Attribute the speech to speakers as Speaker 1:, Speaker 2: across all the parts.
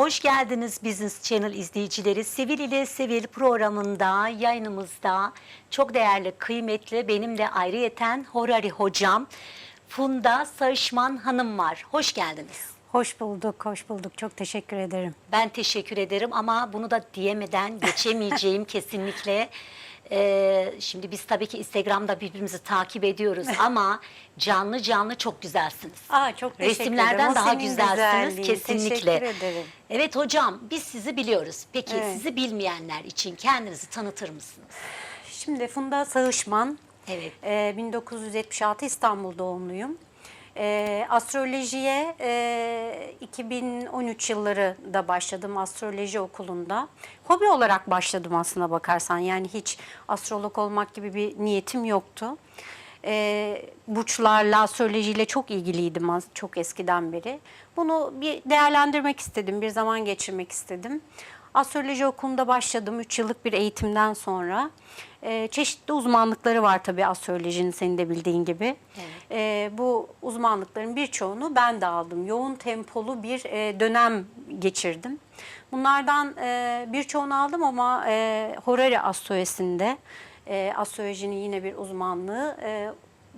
Speaker 1: Hoş geldiniz Business Channel izleyicileri. Sevil ile Sevil programında, yayınımızda çok değerli, kıymetli, benim de ayrıyeten Horari hocam Funda Sağışman Hanım var. Hoş geldiniz.
Speaker 2: Hoş bulduk, hoş bulduk. Çok teşekkür ederim.
Speaker 1: Ben teşekkür ederim ama bunu da diyemeden geçemeyeceğim kesinlikle. Ee, şimdi biz tabii ki Instagram'da birbirimizi takip ediyoruz ama canlı canlı çok güzelsiniz.
Speaker 2: Aa, çok teşekkür
Speaker 1: Resimlerden
Speaker 2: ederim. O
Speaker 1: daha
Speaker 2: senin
Speaker 1: güzelsiniz
Speaker 2: güzelliğin.
Speaker 1: kesinlikle.
Speaker 2: Teşekkür ederim.
Speaker 1: Evet hocam biz sizi biliyoruz. Peki
Speaker 2: Evet.
Speaker 1: sizi bilmeyenler için kendinizi tanıtır mısınız?
Speaker 2: Şimdi Funda Sağışman,
Speaker 1: Evet.
Speaker 2: e, 1976 İstanbul doğumluyum. E, astrolojiye e, 2013 yılları da başladım astroloji okulunda. Hobi olarak başladım aslına bakarsan. Yani hiç astrolog olmak gibi bir niyetim yoktu. E, burçlarla, astrolojiyle çok ilgiliydim çok eskiden beri. Bunu bir değerlendirmek istedim, bir zaman geçirmek istedim. Astroloji okulunda başladım 3 yıllık bir eğitimden sonra. Ee, çeşitli uzmanlıkları var tabii astrolojinin senin de bildiğin gibi. Ee, bu uzmanlıkların birçoğunu ben de aldım. Yoğun tempolu bir e, dönem geçirdim. Bunlardan e, birçoğunu aldım ama e, Horari astrolojisinde e, astrolojinin yine bir uzmanlığı e,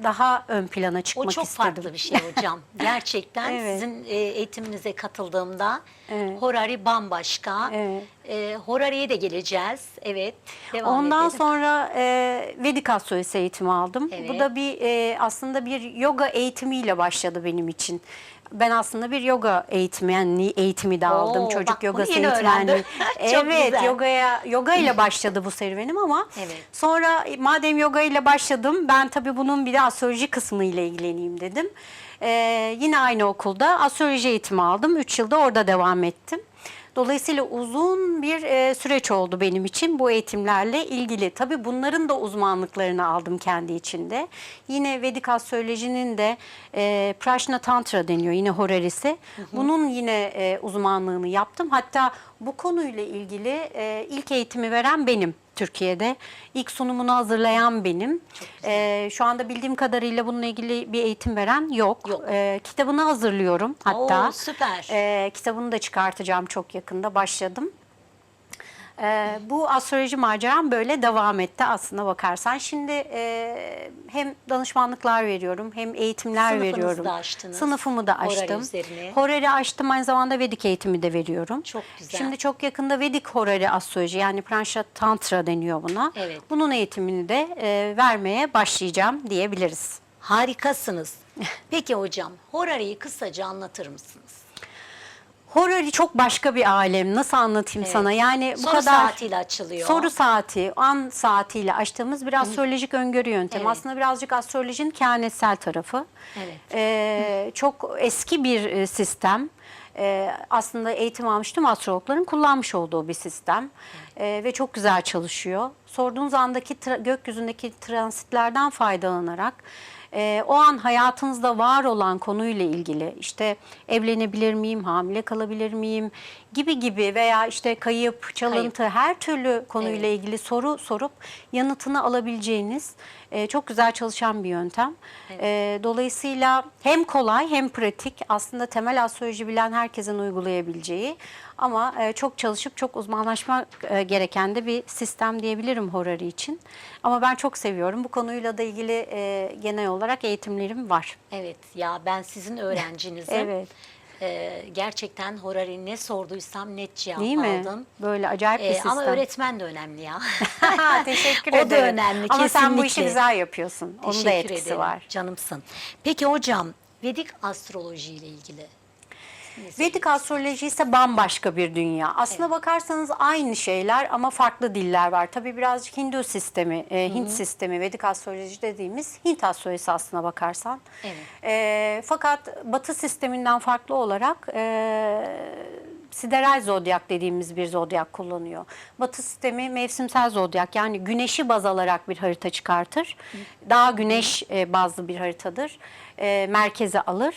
Speaker 2: daha ön plana
Speaker 1: O
Speaker 2: çıkmak
Speaker 1: çok
Speaker 2: istedim.
Speaker 1: farklı bir şey hocam. Gerçekten
Speaker 2: Evet.
Speaker 1: sizin e, eğitiminize katıldığımda
Speaker 2: Evet.
Speaker 1: Horari bambaşka.
Speaker 2: Evet.
Speaker 1: E, Horari'ye de geleceğiz. Evet. Devam
Speaker 2: Ondan
Speaker 1: edelim.
Speaker 2: sonra e, Vedik astrolojisi eğitimi aldım.
Speaker 1: Evet.
Speaker 2: Bu da bir e, aslında bir yoga eğitimiyle başladı benim için. Ben aslında bir yoga eğitmeni eğitimi de aldım.
Speaker 1: Oo,
Speaker 2: Çocuk
Speaker 1: bak bunu
Speaker 2: yogası
Speaker 1: yeni
Speaker 2: eğitmenliği.
Speaker 1: Çok
Speaker 2: evet,
Speaker 1: güzel.
Speaker 2: yogaya yoga ile başladı bu serüvenim ama
Speaker 1: Evet.
Speaker 2: sonra madem yoga ile başladım ben tabii bunun bir de astroloji kısmı ile ilgileneyim dedim. E, yine aynı okulda astroloji eğitimi aldım. 3 yılda orada devam ettim. Dolayısıyla uzun bir e, süreç oldu benim için bu eğitimlerle ilgili. Tabii bunların da uzmanlıklarını aldım kendi içinde. Yine Vedik astrolojinin de e, Prashna Tantra deniyor yine Horarisi. Bunun yine e, uzmanlığını yaptım. Hatta bu konuyla ilgili e, ilk eğitimi veren benim Türkiye'de. İlk sunumunu hazırlayan benim. E, şu anda bildiğim kadarıyla bununla ilgili bir eğitim veren yok.
Speaker 1: Yok.
Speaker 2: E, kitabını hazırlıyorum hatta.
Speaker 1: Oo, süper.
Speaker 2: E, kitabını da çıkartacağım çok yakında başladım. E, bu astroloji maceram böyle devam etti aslına bakarsan. Şimdi e, hem danışmanlıklar veriyorum hem eğitimler
Speaker 1: Sınıfınızı
Speaker 2: veriyorum.
Speaker 1: da açtınız.
Speaker 2: Sınıfımı da
Speaker 1: Horari
Speaker 2: açtım.
Speaker 1: üzerine.
Speaker 2: Horari açtım aynı zamanda Vedik eğitimi de veriyorum.
Speaker 1: Çok güzel.
Speaker 2: Şimdi çok yakında Vedik Horari astroloji yani Pranşa Tantra deniyor buna.
Speaker 1: Evet.
Speaker 2: Bunun eğitimini de e, vermeye başlayacağım diyebiliriz.
Speaker 1: Harikasınız. Peki hocam Horari'yi kısaca anlatır mısınız?
Speaker 2: Horari çok başka bir alem. Nasıl anlatayım
Speaker 1: Evet.
Speaker 2: sana? Yani bu
Speaker 1: Soru
Speaker 2: kadar
Speaker 1: saatiyle açılıyor.
Speaker 2: Soru saati, an saatiyle açtığımız bir astrolojik öngörü yöntemi.
Speaker 1: Evet.
Speaker 2: Aslında birazcık astrolojinin kehanetsel tarafı.
Speaker 1: Evet.
Speaker 2: Ee, çok eski bir e, sistem. Ee, aslında eğitim almıştım astrologların kullanmış olduğu bir sistem. Ee, ve çok güzel çalışıyor. Sorduğunuz andaki tra- gökyüzündeki transitlerden faydalanarak e, o an hayatınızda var olan konuyla ilgili işte evlenebilir miyim, hamile kalabilir miyim gibi gibi veya işte kayıp, çalıntı her türlü konuyla
Speaker 1: Evet.
Speaker 2: ilgili soru sorup yanıtını alabileceğiniz e, çok güzel çalışan bir yöntem. E, dolayısıyla hem kolay hem pratik aslında temel astroloji bilen herkesin uygulayabileceği ama e, çok çalışıp çok uzmanlaşmak e, gereken de bir sistem diyebilirim Horari için. Ama ben çok seviyorum. Bu konuyla da ilgili e, genel olarak eğitimlerim var.
Speaker 1: Evet ya ben sizin öğrencinizim.
Speaker 2: Evet.
Speaker 1: Ee, gerçekten Horari ne sorduysam net cevap
Speaker 2: Değil mi?
Speaker 1: aldım.
Speaker 2: Böyle acayip bir
Speaker 1: Ee,
Speaker 2: sistem.
Speaker 1: ama öğretmen de önemli ya.
Speaker 2: Teşekkür
Speaker 1: o
Speaker 2: ederim.
Speaker 1: da önemli
Speaker 2: Ama sen bu işi
Speaker 1: kesinlikle.
Speaker 2: güzel yapıyorsun. Onun da
Speaker 1: Teşekkür
Speaker 2: etkisi
Speaker 1: ederim,
Speaker 2: var.
Speaker 1: Canımsın. Peki hocam Vedik astroloji ile ilgili.
Speaker 2: Vedik astroloji ise bambaşka bir dünya. Aslına bakarsanız aynı şeyler ama farklı diller var. Tabii birazcık Hindu sistemi, e, Hint sistemi, Vedik astroloji dediğimiz Hint astrolojisi aslına bakarsan.
Speaker 1: Evet.
Speaker 2: E, fakat Batı sisteminden farklı olarak e, sideral zodyak dediğimiz bir zodyak kullanıyor. Batı sistemi mevsimsel zodyak yani güneşi baz alarak bir harita çıkartır. Daha güneş e, bazlı bir haritadır. E, merkeze alır.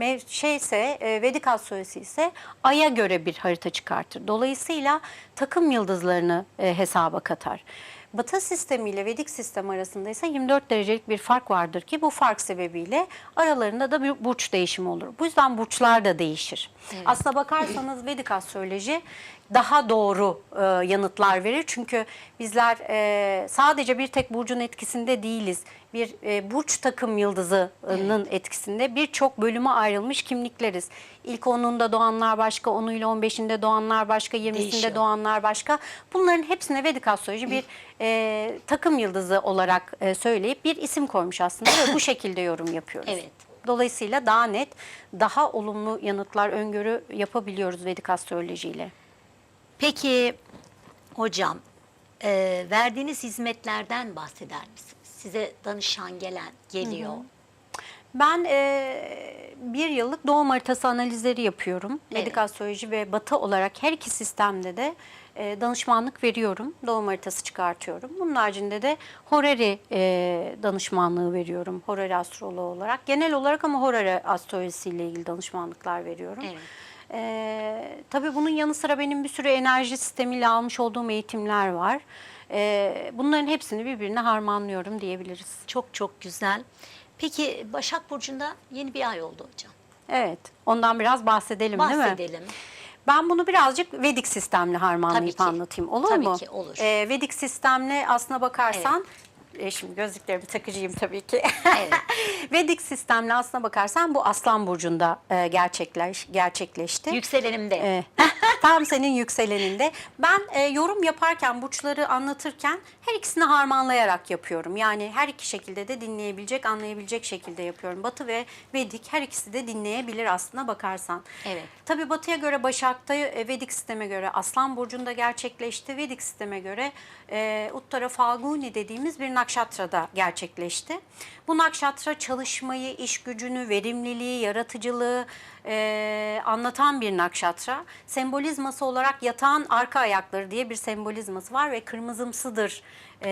Speaker 2: E, şeyse e, Vedik astrolojisi ise aya göre bir harita çıkartır. Dolayısıyla takım yıldızlarını hesaba katar. Batı sistemi ile Vedik sistem arasında ise 24 derecelik bir fark vardır ki bu fark sebebiyle aralarında da bir burç değişimi olur. Bu yüzden burçlar da değişir. Aslına bakarsanız Vedik astroloji daha doğru e, yanıtlar verir. Çünkü bizler e, sadece bir tek burcun etkisinde değiliz. Bir e, burç takım yıldızının etkisinde birçok bölüme ayrılmış kimlikleriz. İlk 10'unda doğanlar başka, 10'uyla 15'inde doğanlar başka, 20'sinde
Speaker 1: Değişiyor.
Speaker 2: doğanlar başka. Bunların hepsine Vedik astroloji bir e, takım yıldızı olarak e, söyleyip bir isim koymuş aslında ve bu şekilde yorum yapıyoruz.
Speaker 1: Evet.
Speaker 2: Dolayısıyla daha net, daha olumlu yanıtlar, öngörü yapabiliyoruz Vedik astrolojiyle.
Speaker 1: Peki hocam e, verdiğiniz hizmetlerden bahseder misiniz? Size danışan gelen geliyor.
Speaker 2: Ben e, bir yıllık doğum haritası analizleri yapıyorum.
Speaker 1: Evet.
Speaker 2: Vedik astroloji ve batı olarak her iki sistemde de e, danışmanlık veriyorum. Doğum haritası çıkartıyorum. Bunun haricinde de Horari e, danışmanlığı veriyorum. Horari astroloğu olarak. Genel olarak ama Horari astrolojisiyle ilgili danışmanlıklar veriyorum.
Speaker 1: Evet.
Speaker 2: Ee, tabii bunun yanı sıra benim bir sürü enerji sistemiyle almış olduğum eğitimler var. Ee, bunların hepsini birbirine harmanlıyorum diyebiliriz.
Speaker 1: Çok çok güzel. Peki Başak Burcu'nda yeni bir ay oldu hocam.
Speaker 2: Evet, ondan biraz bahsedelim, değil mi?
Speaker 1: Bahsedelim.
Speaker 2: Ben bunu birazcık Vedik sistemle harmanlayıp
Speaker 1: Tabii ki.
Speaker 2: anlatayım. Olur
Speaker 1: Tabii
Speaker 2: mu?
Speaker 1: ki, olur.
Speaker 2: Ee, Vedik sistemle aslına bakarsan, e, şimdi gözlüklerimi takacağım tabii ki.
Speaker 1: Evet.
Speaker 2: Vedik sistemle aslına bakarsan bu Aslan Burcu'nda e, gerçekleş, gerçekleşti.
Speaker 1: Yükselenimde.
Speaker 2: Ee, tam senin yükseleninde. Ben e, yorum yaparken, burçları anlatırken her ikisini harmanlayarak yapıyorum. Yani her iki şekilde de dinleyebilecek, anlayabilecek şekilde yapıyorum. Batı ve Vedik her ikisi de dinleyebilir aslına bakarsan.
Speaker 1: Evet.
Speaker 2: Tabii Batı'ya göre Başak'ta, e, Vedik sisteme göre Aslan Burcu'nda gerçekleşti. Vedik sisteme göre e, Uttara Falguni dediğimiz bir nakşatrada gerçekleşti. Bu nakşatra çalışmayı, iş gücünü, verimliliği, yaratıcılığı e, anlatan bir nakşatra. Sembolizması olarak yatağın arka ayakları diye bir sembolizması var ve kırmızımsıdır e,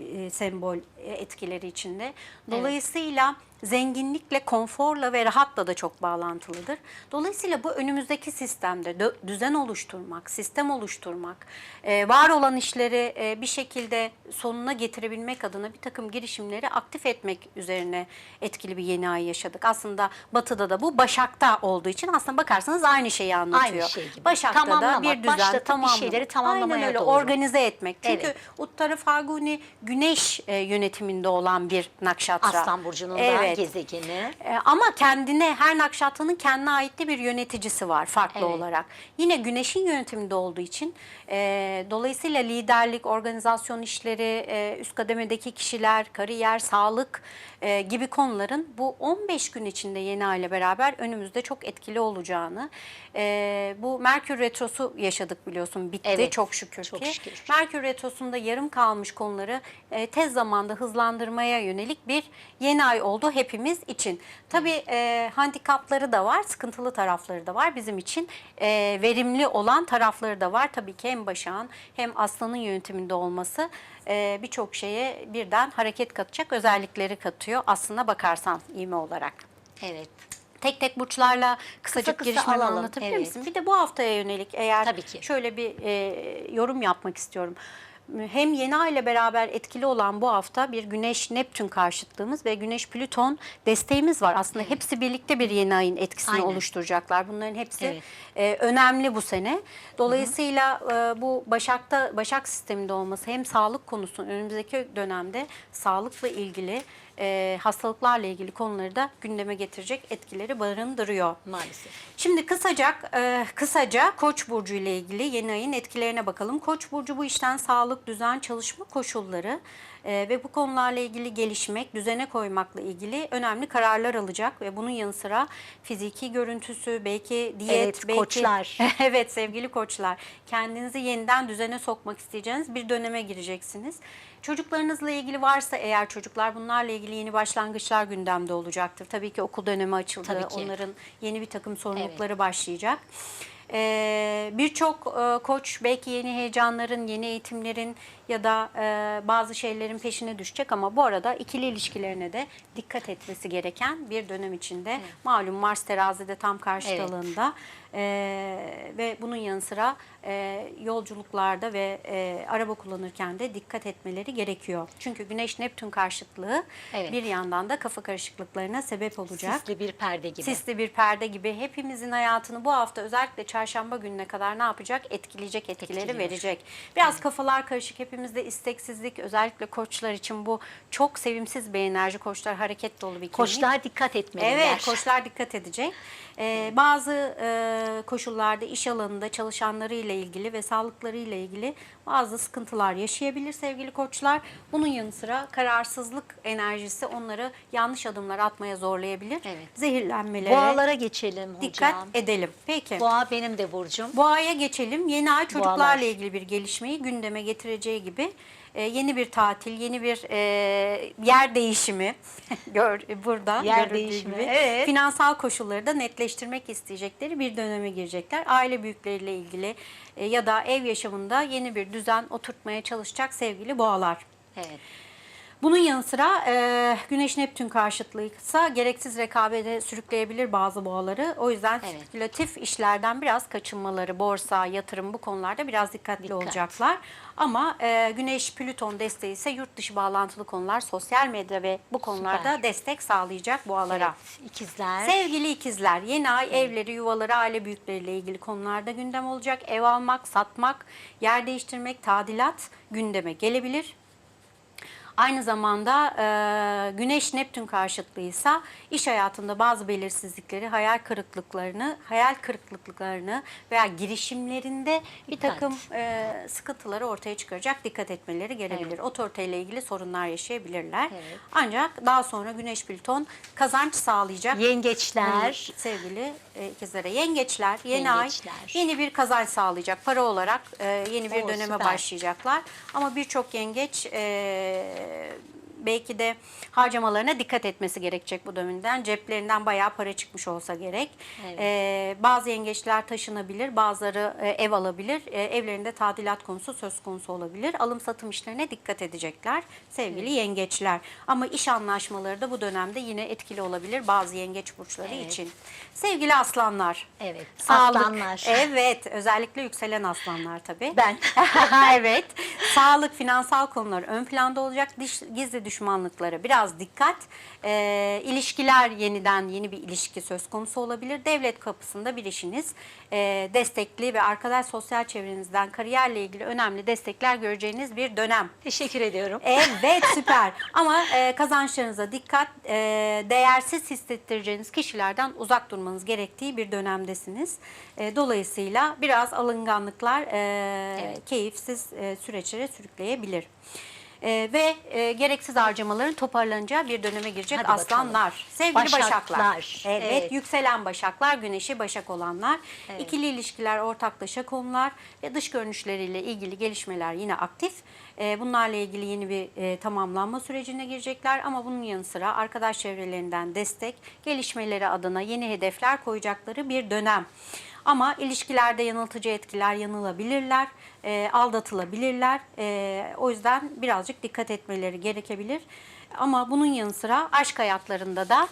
Speaker 2: e, sembol etkileri içinde. Dolayısıyla zenginlikle, konforla ve rahatla da çok bağlantılıdır. Dolayısıyla bu önümüzdeki sistemde düzen oluşturmak, sistem oluşturmak, e, var olan işleri e, bir şekilde sonuna getirebilmek adına bir takım girişimleri aktif etmek üzerine etkili bir yeni ay yaşadık. Aslında Batı'da da bu Başak'ta olduğu için aslında bakarsanız aynı şeyi anlatıyor.
Speaker 1: Aynı şey gibi.
Speaker 2: Başak'ta da
Speaker 1: Tamamlamak,
Speaker 2: bir düzen,
Speaker 1: başlatıp bir
Speaker 2: tamamlamak.
Speaker 1: şeyleri tamamlamaya
Speaker 2: Aynen öyle,
Speaker 1: doğru.
Speaker 2: organize etmek. Çünkü
Speaker 1: Evet.
Speaker 2: Uttara Falguni güneş e, yönetiminde olan bir nakşatra.
Speaker 1: Aslan Burcu'nun da
Speaker 2: Evet.
Speaker 1: gezegeni.
Speaker 2: E, ama kendine her nakşatranın kendine ait de bir yöneticisi var farklı
Speaker 1: Evet.
Speaker 2: olarak. Yine güneşin yönetiminde olduğu için e, dolayısıyla liderlik, organizasyon işleri, e, üst kademedeki kişiler, kariyer, sağlık e, gibi konuların bu 15 gün içinde yeni aile beraber önümüzde çok etkili olacağını. e, bu Merkür Retrosu yaşadık biliyorsun bitti
Speaker 1: Evet,
Speaker 2: çok şükür
Speaker 1: çok
Speaker 2: ki.
Speaker 1: şükür.
Speaker 2: Merkür Retrosu'nda yarım kalmış konuları e, tez zamanda hızlandırmaya yönelik bir yeni ay oldu hepimiz için. Tabii e, handikapları da var, sıkıntılı tarafları da var. Bizim için e, verimli olan tarafları da var. Tabii ki hem Başak'ın hem Aslan'ın yönetiminde olması e, birçok şeye birden hareket katacak özellikleri katıyor aslına bakarsan ivme olarak.
Speaker 1: Evet.
Speaker 2: Tek tek burçlarla kısacık
Speaker 1: kısa
Speaker 2: girişimimi
Speaker 1: alalım,
Speaker 2: anlatabilir
Speaker 1: evet.
Speaker 2: misin? Bir de bu haftaya yönelik eğer
Speaker 1: Tabii ki.
Speaker 2: şöyle bir e, yorum yapmak istiyorum. Hem yeni ay ile beraber etkili olan bu hafta bir Güneş Neptün karşıtlığımız ve Güneş Plüton desteğimiz var. Aslında hepsi birlikte bir yeni ayın etkisini
Speaker 1: Aynen.
Speaker 2: oluşturacaklar. Bunların hepsi
Speaker 1: Evet.
Speaker 2: e, önemli bu sene. Dolayısıyla e, bu Başak'ta Başak sisteminde olması hem sağlık konusunun önümüzdeki dönemde sağlıkla ilgili e, hastalıklarla ilgili konuları da gündeme getirecek etkileri barındırıyor.
Speaker 1: Maalesef.
Speaker 2: Şimdi kısaca e, kısaca Koç burcu ile ilgili yeni ayın etkilerine bakalım. Koç burcu bu işten sağlık, düzen, çalışma koşulları e, ve bu konularla ilgili gelişmek, düzene koymakla ilgili önemli kararlar alacak ve bunun yanı sıra fiziki görüntüsü, belki diyet,
Speaker 1: Evet,
Speaker 2: belki
Speaker 1: koçlar.
Speaker 2: evet sevgili koçlar, kendinizi yeniden düzene sokmak isteyeceğiniz bir döneme gireceksiniz. Çocuklarınızla ilgili varsa eğer çocuklar bunlarla ilgili yeni başlangıçlar gündemde olacaktır. Tabii ki okul dönemi açıldı.
Speaker 1: Tabii ki.
Speaker 2: Onların yeni bir takım sorumlulukları başlayacak. Ee, Birçok e, koç belki yeni heyecanların, yeni eğitimlerin ya da e, bazı şeylerin peşine düşecek ama bu arada ikili ilişkilerine de dikkat etmesi gereken bir dönem içinde. Malum Mars terazide tam karşıtalığında. Ee, ve bunun yanı sıra e, yolculuklarda ve e, araba kullanırken de dikkat etmeleri gerekiyor. Çünkü Güneş Neptün karşıtlığı
Speaker 1: Evet.
Speaker 2: bir yandan da kafa karışıklıklarına sebep olacak.
Speaker 1: Sisli bir perde gibi.
Speaker 2: Sisli bir perde gibi hepimizin hayatını bu hafta özellikle çarşamba gününe kadar ne yapacak? Etkileyecek etkileri
Speaker 1: Etkiliyor.
Speaker 2: verecek. Biraz kafalar karışık hepimizde isteksizlik özellikle koçlar için bu çok sevimsiz bir enerji. Koçlar hareket dolu bir kimlik.
Speaker 1: Koçlar dikkat etmeliler.
Speaker 2: Evet, koçlar dikkat edecek. Ee, bazı e, koşullarda iş alanında çalışanlarıyla ilgili ve sağlıklarıyla ilgili bazı sıkıntılar yaşayabilir sevgili koçlar. Bunun yanı sıra kararsızlık enerjisi onları yanlış adımlar atmaya zorlayabilir.
Speaker 1: Evet.
Speaker 2: Zehirlenmelere
Speaker 1: Boğalara geçelim
Speaker 2: dikkat
Speaker 1: hocam.
Speaker 2: edelim. Peki.
Speaker 1: Boğa benim de burcum.
Speaker 2: Boğa'ya geçelim. Yeni ay çocuklarla
Speaker 1: Boğalar.
Speaker 2: ilgili bir gelişmeyi gündeme getireceği gibi e, yeni bir tatil, yeni bir e, yer değişimi gör burada
Speaker 1: Yer değişimi,
Speaker 2: gibi.
Speaker 1: evet.
Speaker 2: Finansal koşulları da netleştirmek isteyecekleri bir döneme girecekler. Aile büyükleriyle ilgili e, ya da ev yaşamında yeni bir düzen oturtmaya çalışacak sevgili boğalar.
Speaker 1: Evet.
Speaker 2: Bunun yanı sıra e, Güneş Neptün karşıtlığıysa gereksiz rekabete sürükleyebilir bazı boğaları. O yüzden
Speaker 1: Evet.
Speaker 2: spekülatif işlerden biraz kaçınmaları, borsa, yatırım bu konularda biraz dikkatli
Speaker 1: Dikkat.
Speaker 2: olacaklar. Ama e, Güneş Plüton desteği ise yurt dışı bağlantılı konular, sosyal medya ve bu konularda
Speaker 1: Süper.
Speaker 2: destek sağlayacak boğalara.
Speaker 1: evet. İkizler.
Speaker 2: Sevgili ikizler, yeni ay evleri, yuvaları, aile büyükleriyle ilgili konularda gündem olacak. Ev almak, satmak, yer değiştirmek, tadilat gündeme gelebilir. Aynı zamanda e, Güneş Neptün karşıtlığıysa iş hayatında bazı belirsizlikleri, hayal kırıklıklarını, hayal kırıklıklarını veya girişimlerinde bir takım e, sıkıntıları ortaya çıkaracak dikkat etmeleri gelebilir. Otoriteyle ilgili sorunlar yaşayabilirler.
Speaker 1: Evet.
Speaker 2: Ancak daha sonra Güneş Plüton kazanç sağlayacak.
Speaker 1: Yengeçler.
Speaker 2: Sevgili e, ikizlere yengeçler yeni
Speaker 1: Yengeçler.
Speaker 2: ay yeni bir kazanç sağlayacak. Para olarak e, yeni bir
Speaker 1: Oo,
Speaker 2: döneme
Speaker 1: süper.
Speaker 2: başlayacaklar. Ama birçok yengeç e, belki de harcamalarına dikkat etmesi gerekecek bu dönemden. Ceplerinden bayağı para çıkmış olsa gerek.
Speaker 1: Evet.
Speaker 2: E, bazı yengeçler taşınabilir, bazıları e, ev alabilir. E, evlerinde tadilat konusu söz konusu olabilir. Alım satım işlerine dikkat edecekler sevgili yengeçler. Ama iş anlaşmaları da bu dönemde yine etkili olabilir bazı yengeç burçları
Speaker 1: Evet.
Speaker 2: için. Sevgili aslanlar.
Speaker 1: Evet.
Speaker 2: Sağlık.
Speaker 1: Aslanlar.
Speaker 2: Evet, özellikle yükselen aslanlar tabii.
Speaker 1: Ben.
Speaker 2: evet. Sağlık, finansal konular ön planda olacak. Diş, gizli düşmanlıklara biraz dikkat. Ee, ilişkiler yeniden yeni bir ilişki söz konusu olabilir. Devlet kapısında bir işiniz e, destekli ve arkadaş sosyal çevrenizden kariyerle ilgili önemli destekler göreceğiniz bir dönem.
Speaker 1: Teşekkür ediyorum.
Speaker 2: Evet süper ama e, kazançlarınıza dikkat e, değersiz hissettireceğiniz kişilerden uzak durmanız gerektiği bir dönemdesiniz. E, dolayısıyla biraz alınganlıklar e,
Speaker 1: Evet.
Speaker 2: keyifsiz e, süreçlere sürükleyebilir. E, ve e, gereksiz harcamaların toparlanacağı bir döneme girecek
Speaker 1: Hadi bakalım.
Speaker 2: aslanlar. Sevgili
Speaker 1: Başaklar.
Speaker 2: başaklar. Evet,
Speaker 1: Evet.
Speaker 2: yükselen başaklar, güneşi başak olanlar.
Speaker 1: Evet.
Speaker 2: İkili ilişkiler, ortaklaşa konular ve dış görünüşleriyle ilgili gelişmeler yine aktif. Bunlarla ilgili yeni bir e, tamamlanma sürecine girecekler ama bunun yanı sıra arkadaş çevrelerinden destek, gelişmeleri adına yeni hedefler koyacakları bir dönem. Ama ilişkilerde yanıltıcı etkiler yanılabilirler, e, aldatılabilirler. E, o yüzden birazcık dikkat etmeleri gerekebilir. Ama bunun yanı sıra aşk hayatlarında da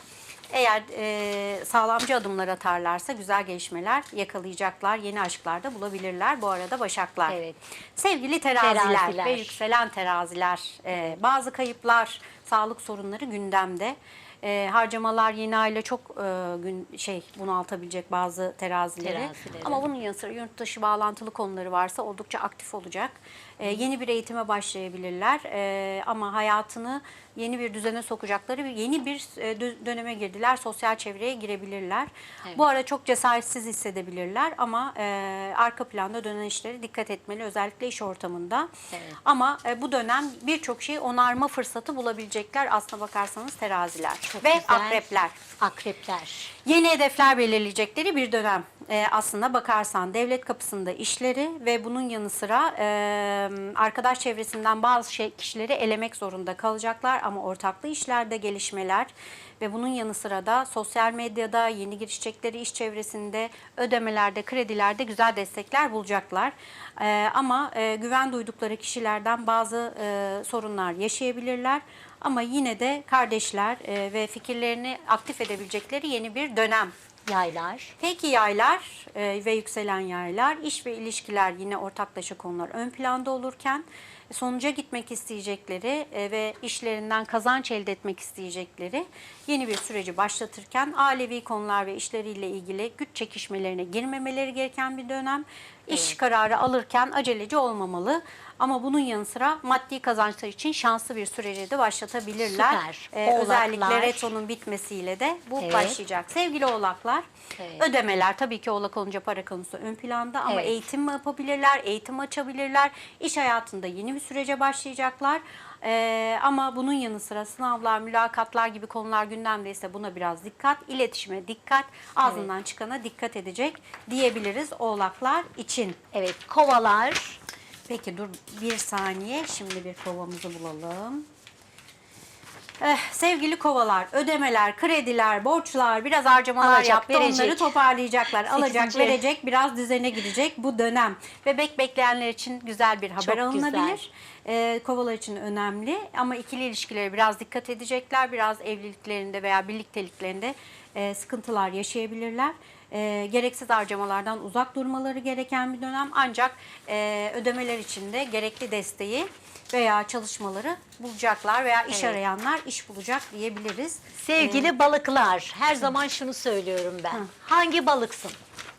Speaker 2: eğer e, sağlamcı adımlar atarlarsa güzel gelişmeler yakalayacaklar. Yeni aşklar da bulabilirler. Bu arada başaklar.
Speaker 1: Evet.
Speaker 2: Sevgili teraziler,
Speaker 1: Teraziler.
Speaker 2: ve yükselen teraziler. e, bazı kayıplar, sağlık sorunları gündemde. E, harcamalar yeni aile çok e, gün şey bunaltabilecek bazı terazileri.
Speaker 1: Terazileri.
Speaker 2: Ama bunun yanı sıra yurt dışı bağlantılı konuları varsa oldukça aktif olacak. E, yeni bir eğitime başlayabilirler. E, ama hayatını yeni bir düzene sokacakları bir yeni bir e, dö- döneme girdiler. Sosyal çevreye girebilirler.
Speaker 1: Evet.
Speaker 2: Bu ara çok cesaretsiz hissedebilirler ama e, arka planda dönen işlere dikkat etmeli özellikle iş ortamında.
Speaker 1: Evet.
Speaker 2: Ama e, bu dönem birçok şeyi onarma fırsatı bulabilecekler aslına bakarsanız teraziler
Speaker 1: Çok
Speaker 2: ve
Speaker 1: güzel.
Speaker 2: akrepler.
Speaker 1: Akrepler.
Speaker 2: Yeni hedefler belirleyecekleri bir dönem. Ee, aslında bakarsan devlet kapısında işleri ve bunun yanı sıra e, arkadaş çevresinden bazı şey, kişileri elemek zorunda kalacaklar ama ortaklı işlerde gelişmeler ve bunun yanı sıra da sosyal medyada yeni girişecekleri iş çevresinde ödemelerde, kredilerde güzel destekler bulacaklar. Ee, ama e, güven duydukları kişilerden bazı e, sorunlar yaşayabilirler. Ama yine de kardeşler e, ve fikirlerini aktif edebilecekleri yeni bir dönem
Speaker 1: Yaylar.
Speaker 2: Peki yaylar e, ve yükselen yaylar, iş ve ilişkiler yine ortaklaşa konular ön planda olurken sonuca gitmek isteyecekleri e, ve işlerinden kazanç elde etmek isteyecekleri yeni bir süreci başlatırken ailevi konular ve işleriyle ilgili güç çekişmelerine girmemeleri gereken bir dönem. İş kararı alırken aceleci olmamalı. Ama bunun yanı sıra maddi kazançlar için şanslı bir süreci de başlatabilirler.
Speaker 1: Süper.
Speaker 2: E,
Speaker 1: Oğlaklar.
Speaker 2: özellikle retonun bitmesiyle de bu
Speaker 1: Evet.
Speaker 2: başlayacak. Sevgili oğlaklar,
Speaker 1: Evet.
Speaker 2: ödemeler tabii ki oğlak olunca para konusu ön planda ama
Speaker 1: Evet.
Speaker 2: eğitim yapabilirler, eğitim açabilirler. İş hayatında yeni bir sürece başlayacaklar. Ee, ama bunun yanı sıra sınavlar, mülakatlar gibi konular gündemdeyse buna biraz dikkat, iletişime dikkat, ağzından çıkana dikkat edecek diyebiliriz oğlaklar için.
Speaker 1: Evet kovalar.
Speaker 2: Peki dur bir saniye şimdi bir kovamızı bulalım. Eh, sevgili kovalar, ödemeler, krediler, borçlar, biraz harcamalar
Speaker 1: Alacak,
Speaker 2: yaptı. Onları
Speaker 1: verecek.
Speaker 2: toparlayacaklar. Alacak,
Speaker 1: Sekizinci.
Speaker 2: verecek, biraz düzene girecek bu dönem. Bebek bekleyenler için güzel bir haber
Speaker 1: Çok
Speaker 2: alınabilir. Ee, kovalar için önemli ama ikili ilişkilere biraz dikkat edecekler. Biraz evliliklerinde veya birlikteliklerinde e, sıkıntılar yaşayabilirler. E, gereksiz harcamalardan uzak durmaları gereken bir dönem. Ancak e, ödemeler için de gerekli desteği veya çalışmaları bulacaklar veya iş
Speaker 1: Evet.
Speaker 2: arayanlar iş bulacak diyebiliriz.
Speaker 1: Sevgili balıklar, her zaman şunu söylüyorum ben. Hangi balıksın?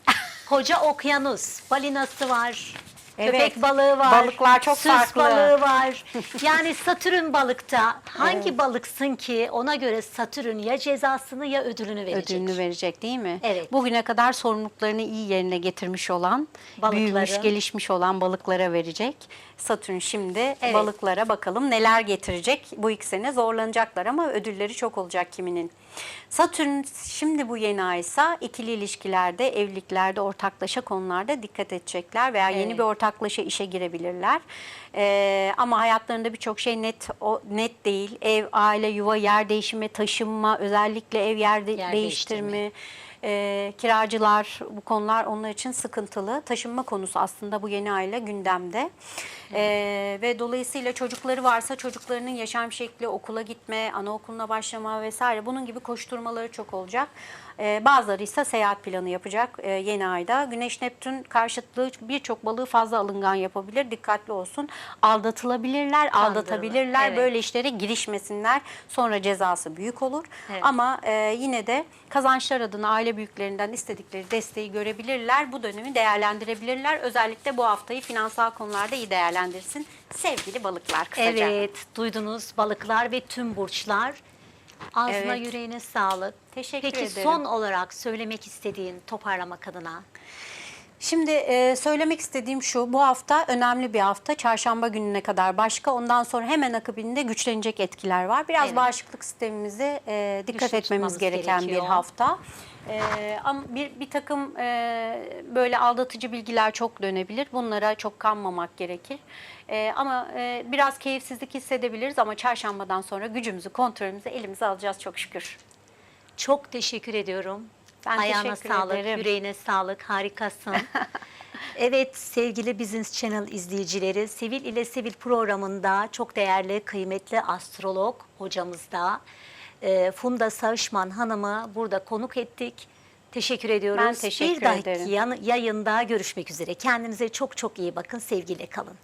Speaker 1: Koca okyanus, balinası var.
Speaker 2: Evet.
Speaker 1: Köpek balığı var.
Speaker 2: Balıklar çok
Speaker 1: süs
Speaker 2: farklı.
Speaker 1: balığı var. Yani Satürn balıkta hangi balıksın ki ona göre Satürn ya cezasını ya ödülünü verecek.
Speaker 2: ödülünü verecek değil mi?
Speaker 1: Evet.
Speaker 2: Bugüne kadar sorumluluklarını iyi yerine getirmiş olan,
Speaker 1: Balıkları.
Speaker 2: büyümüş, gelişmiş olan balıklara verecek. Satürn şimdi
Speaker 1: Evet.
Speaker 2: balıklara bakalım neler getirecek. Bu iki sene zorlanacaklar ama ödülleri çok olacak kiminin. Satürn şimdi bu yeni aysa ikili ilişkilerde, evliliklerde, ortaklaşa konularda dikkat edecekler veya yeni
Speaker 1: Evet.
Speaker 2: bir ortaklaşa işe girebilirler. Ee, ama hayatlarında birçok şey net o, net değil. Ev, aile, yuva, yer değişimi, taşınma, özellikle ev yer, de-
Speaker 1: Yer
Speaker 2: değiştirme, e, kiracılar bu konular onlar için sıkıntılı. Taşınma konusu aslında bu yeni ayla gündemde. E, ve dolayısıyla çocukları varsa çocuklarının yaşam şekli, okula gitme, anaokuluna başlama vesaire bunun gibi koşturmaları çok olacak. E, bazıları ise seyahat planı yapacak e, yeni ayda. Güneş Neptün karşıtlığı birçok balığı fazla alıngan yapabilir. Dikkatli olsun. Aldatılabilirler, aldatabilirler.
Speaker 1: evet.
Speaker 2: Böyle işlere girişmesinler. Sonra cezası büyük olur.
Speaker 1: Evet.
Speaker 2: Ama e, yine de kazançlar adına aile büyüklerinden istedikleri desteği görebilirler. Bu dönemi değerlendirebilirler. Özellikle bu haftayı finansal konularda iyi değerlendirsin. Sevgili balıklar kısaca.
Speaker 1: Evet, duydunuz balıklar ve tüm burçlar. Ağzına
Speaker 2: Evet.
Speaker 1: yüreğine sağlık.
Speaker 2: Teşekkür
Speaker 1: Peki
Speaker 2: ederim.
Speaker 1: son olarak söylemek istediğin toparlamak adına.
Speaker 2: Şimdi e, söylemek istediğim şu, bu hafta önemli bir hafta. Çarşamba gününe kadar başka, ondan sonra hemen akabinde güçlenecek etkiler var. Biraz
Speaker 1: Evet.
Speaker 2: bağışıklık sistemimize e, dikkat etmemiz gereken
Speaker 1: gerekiyor.
Speaker 2: bir hafta. E, ama bir, bir takım e, böyle aldatıcı bilgiler çok dönebilir. Bunlara çok kanmamak gerekir. E, ama e, biraz keyifsizlik hissedebiliriz ama çarşambadan sonra gücümüzü, kontrolümüzü elimize alacağız çok şükür.
Speaker 1: Çok teşekkür ediyorum.
Speaker 2: Ben
Speaker 1: Ayağına sağlık,
Speaker 2: ederim.
Speaker 1: yüreğine sağlık, harikasın. evet sevgili Business Channel izleyicileri, Sevil ile Sevil programında çok değerli, kıymetli astrolog hocamız da e, Funda Sağışman Hanım'ı burada konuk ettik. Teşekkür ediyoruz.
Speaker 2: Ben teşekkür
Speaker 1: Bir dahaki
Speaker 2: ederim.
Speaker 1: yayında görüşmek üzere. Kendinize çok çok iyi bakın. Sevgiyle kalın.